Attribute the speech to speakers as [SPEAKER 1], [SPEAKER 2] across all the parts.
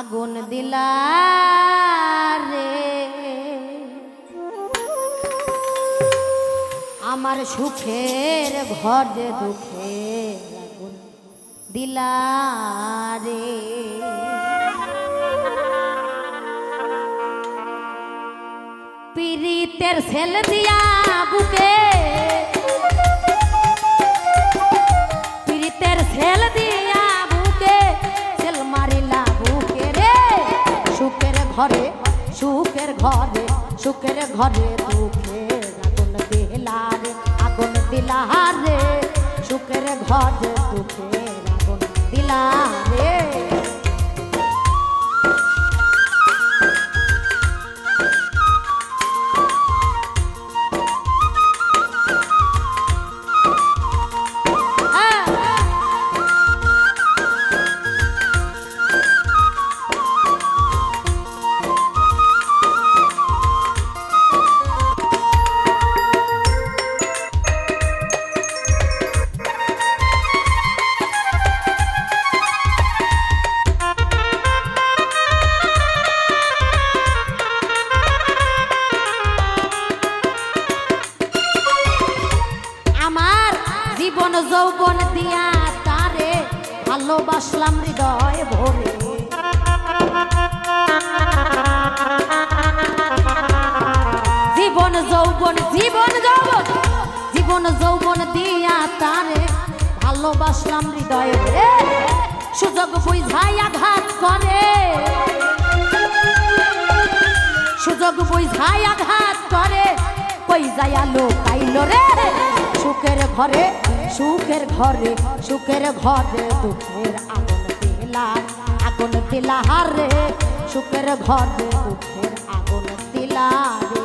[SPEAKER 1] আগুন দিলা রে। আমার সুখের ঘর যে দুঃখে আগুন দিলা রে। পিরিতের সেল দিয়া বুকে ঘরে দুঃখে আগুন দিলা রে আগুন দিলা রে সুখের ঘরে দুঃখে আগুন দিলা রে ভালোবাসলাম হৃদয় ভরে। জীবন যৌবন জীবন যৌবন জীবন যৌবন দিয়া তারে ভালোবাসলাম হৃদয় ভরে। সুযোগ বুঝাই আঘাত করে। সুযোগ বুঝাই আঘাত করে। কই যায় আলো কাইল রে? সুখের ঘরে সুখের ঘরে সুখের ঘরে দুঃখের আগুন দিলা আগুন দিলা হারে। সুখের ঘরে দুঃখের আগুন দিলা রে।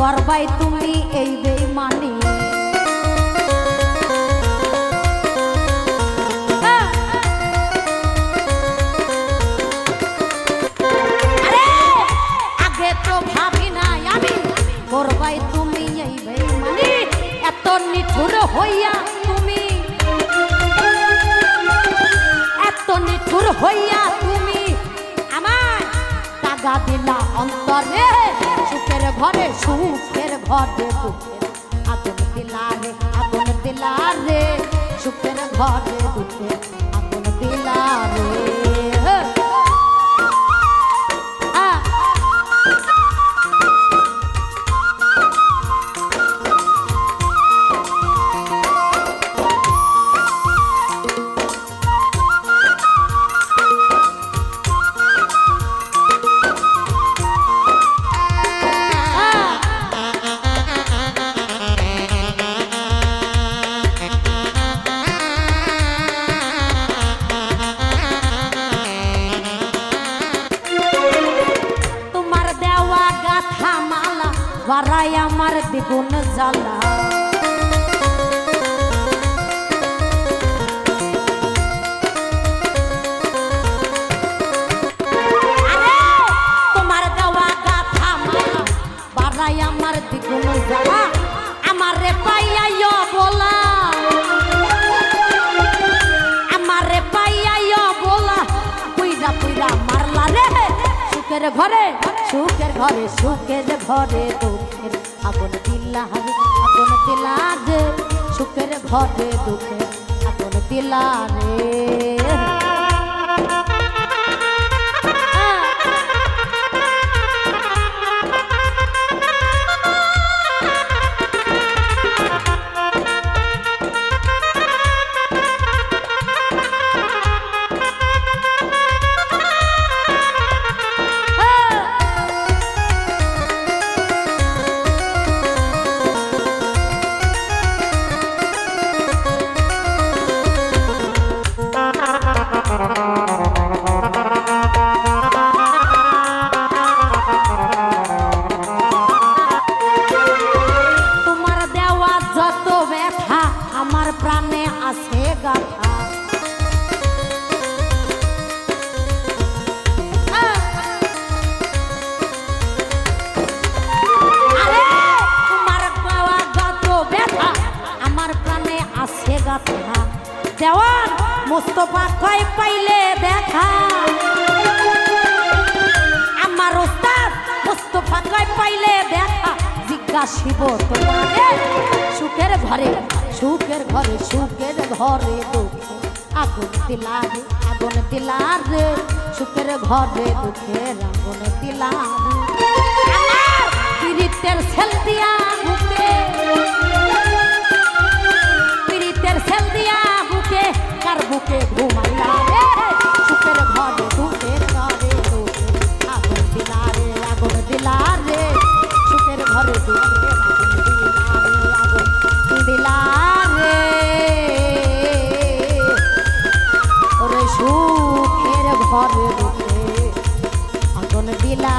[SPEAKER 1] করবাই তুমি এই বেমানি আগে তুমি এই এত নিঠুর হইয়া তুমি, এত নিঠুর হইয়া তুমি আমার টাকা দিলা অন্তরে। ঘরে সুখের ঘরে দুঃখের আগুন দিলা রে আগুন সুখের ঘরে দুঃখের বাড়াই আমার দ্বিগুণ জ্বালা। সুখের ঘরে সুখের ঘরে সুখের ঘরে দুঃখের আগুন দিলা আগুন রে, সুখের ঘরে দুঃখের আগুন দিলা রে। মোস্তফা কয় পাইলে দেখা আমার ওস্তাদ মোস্তফা কয় পাইলে দেখা জিজ্ঞাসিব তোমারে, সুখের ঘরে সুখের ঘরে সুখের ঘরে আগুন দিলারে আগুন দিলারে সুখের ঘরে, দুঃখের আগুন দিলারে আমার পীড়িতের সেল দিয়া বুকে ঘুমাইয়া রে সুখের ঘর ঢুকে তরে ঢুকে আগুন দিলা রে আগুন দিলা রে সুখের ঘরে ঢুকে দিলা রে ওরে সুখের ঘরে ঢুকে আগুন দিলা